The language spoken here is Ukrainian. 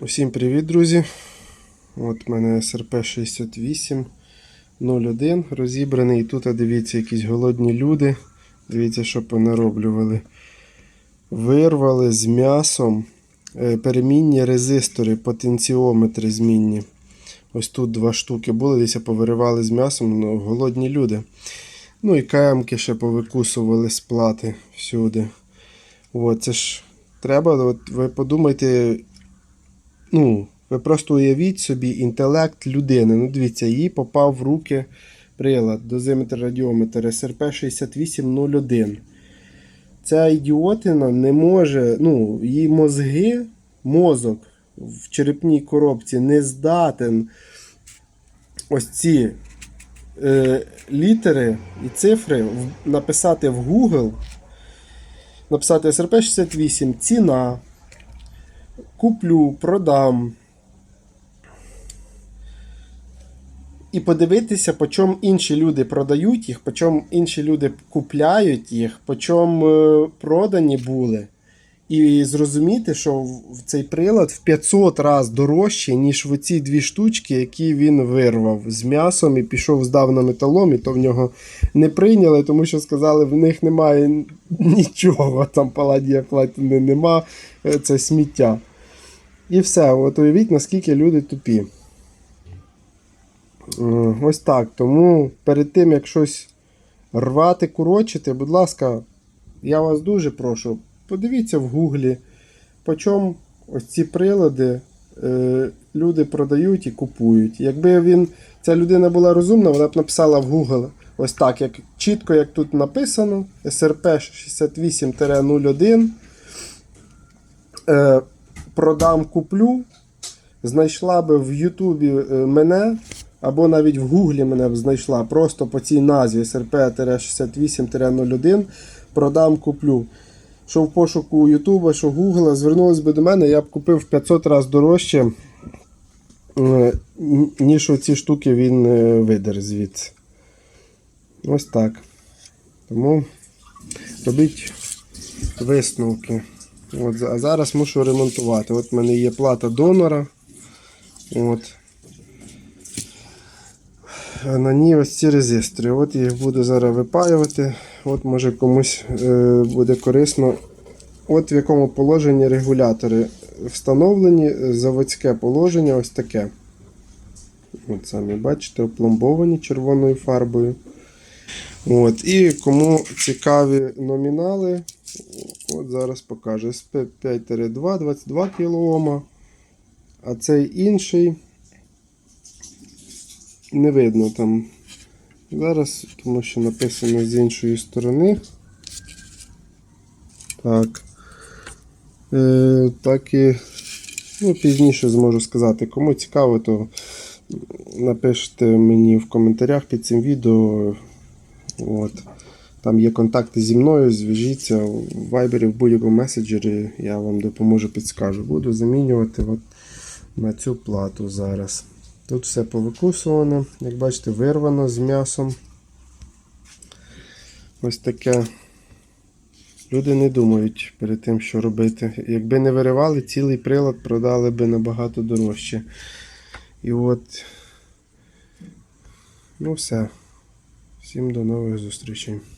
Усім привіт, друзі! От в мене СРП 6801 розібраний. І тут, дивіться, якісь голодні люди. Дивіться, що понароблювали. Вирвали з м'ясом е, перемінні резистори, потенціометри змінні. Ось тут два штуки були, десь повиривали з м'ясом, ну, голодні люди. Ну і КМки ще повикусували з плати всюди. От, це ж треба, от ви подумайте, ну, ви просто уявіть собі інтелект людини. Ну, дивіться, їй попав в руки прилад, дозиметр радіометр СРП 6801. Ця ідіотина не може, ну, її мозги, мозок в черепній коробці не здатен ось ці е, літери і цифри написати в Google, написати СРП 68, ціна, куплю, продам. І подивитися, по чому інші люди продають їх, по чому інші люди купляють їх, по чому е, продані були. І зрозуміти, що в цей прилад в 500 разів дорожче, ніж в ці дві штучки, які він вирвав з м'ясом і пішов, здав на металом, і то в нього не прийняли, тому що сказали, в них немає нічого, там паладія платини нема, е, це сміття. І все, от уявіть, наскільки люди тупі. Е, Ось так. Тому перед тим, як щось рвати, курочити, будь ласка, я вас дуже прошу, подивіться в гуглі, по чому ось ці прилади е, люди продають і купують. Якби він, ця людина була розумна, вона б написала в Google ось так, як чітко, як тут написано, СРП 68-01. Е, продам, куплю. Знайшла би в Ютубі е, мене, або навіть в Гуглі мене б знайшла просто по цій назві SRP-68-01. Продам, куплю. Що в пошуку Ютуба, що Гугла, звернулись би до мене, я б купив в 500 разів дорожче, е, ніж оці штуки він е, видер звідси. Ось так. Тому робіть висновки. От, а зараз мушу ремонтувати. От в мене є плата донора. От. На ній ось ці резистори. От їх буду зараз випаювати. От може комусь е, буде корисно. От в якому положенні регулятори встановлені. Заводське положення ось таке. От самі бачите, опломбовані червоною фарбою. От, і кому цікаві номінали, от зараз покажу. СП5-2, 22 кОм. А цей інший не видно там. Зараз, тому що написано з іншої сторони. Так. Е, так і ну, пізніше зможу сказати. Кому цікаво, то напишіть мені в коментарях під цим відео. От. Там є контакти зі мною, зв'яжіться в Viber, в будь-якому меседжері, я вам допоможу, підскажу. Буду замінювати от на цю плату зараз. Тут все повикусувано, як бачите, вирвано з м'ясом. Ось таке. Люди не думають перед тим, що робити. Якби не виривали, цілий прилад продали би набагато дорожче. І от, ну все. Всім до нових зустрічей.